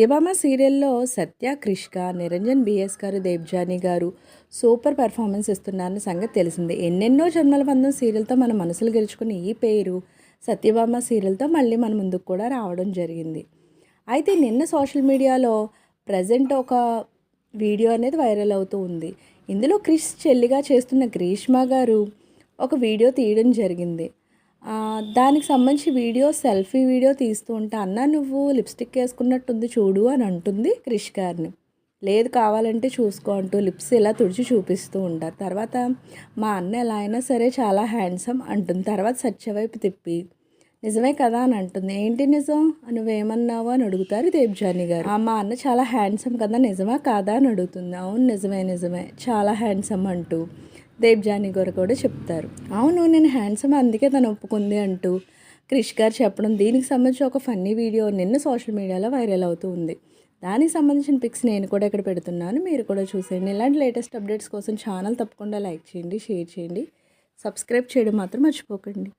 సత్యభామ సీరియల్లో సత్య క్రిష్క నిరంజన్ బిఎస్ గారు దేవ్జాని గారు సూపర్ పెర్ఫార్మెన్స్ ఇస్తున్నారన్న సంగతి తెలిసింది. ఎన్నెన్నో జన్మల బంధం సీరియల్తో మన మనసులు గెలుచుకున్న ఈ పేరు సత్యభామ సీరియల్తో మళ్ళీ మన ముందుకు కూడా రావడం జరిగింది. అయితే నిన్న సోషల్ మీడియాలో ప్రజెంట్ ఒక వీడియో అనేది వైరల్ అవుతూ ఉంది. ఇందులో క్రిష్ చెల్లిగా చేస్తున్న గ్రీష్మ గారు ఒక వీడియో తీయడం జరిగింది. దానికి సంబంధించి వీడియో సెల్ఫీ వీడియో తీస్తూ ఉంటా అన్న నువ్వు లిప్స్టిక్ వేసుకున్నట్టుంది చూడు అని అంటుంది క్రిష్ గారిని. లేదు కావాలంటే చూసుకో అంటూ లిప్స్ ఇలా తుడిచి చూపిస్తూ ఉంటారు. తర్వాత మా అన్న ఎలా అయినా సరే చాలా హ్యాండ్సమ్ అంటుంది. తర్వాత సత్యవైపు తిప్పి నిజమే కదా అని అంటుంది. ఏంటి నిజం? నువ్వేమన్నావు అని అడుగుతారు దేవ్జాని గారు. "ఆ, మా అన్న చాలా హ్యాండ్సమ్ కదా నిజమా కాదా అని అడుగుతుంది. అవును నిజమే నిజమే. చాలా హ్యాండ్సమ్ అంటూ దేవ్జాని గారు కూడా చెప్తారు. అవును నేను హ్యాండ్సమ్ అందుకే తను ఒప్పుకుంది అంటూ క్రిష్ గారు చెప్పడం దీనికి సంబంధించి ఒక ఫన్నీ వీడియో నిన్న సోషల్ మీడియాలో వైరల్ అవుతూ ఉంది. దానికి సంబంధించిన పిక్స్ నేను కూడా ఇక్కడ పెడుతున్నాను. మీరు కూడా చూసేయండి. ఇలాంటి లేటెస్ట్ అప్డేట్స్ కోసం ఛానల్ తప్పకుండా లైక్ చేయండి షేర్ చేయండి. సబ్స్క్రైబ్ చేయడం మాత్రం మర్చిపోకండి.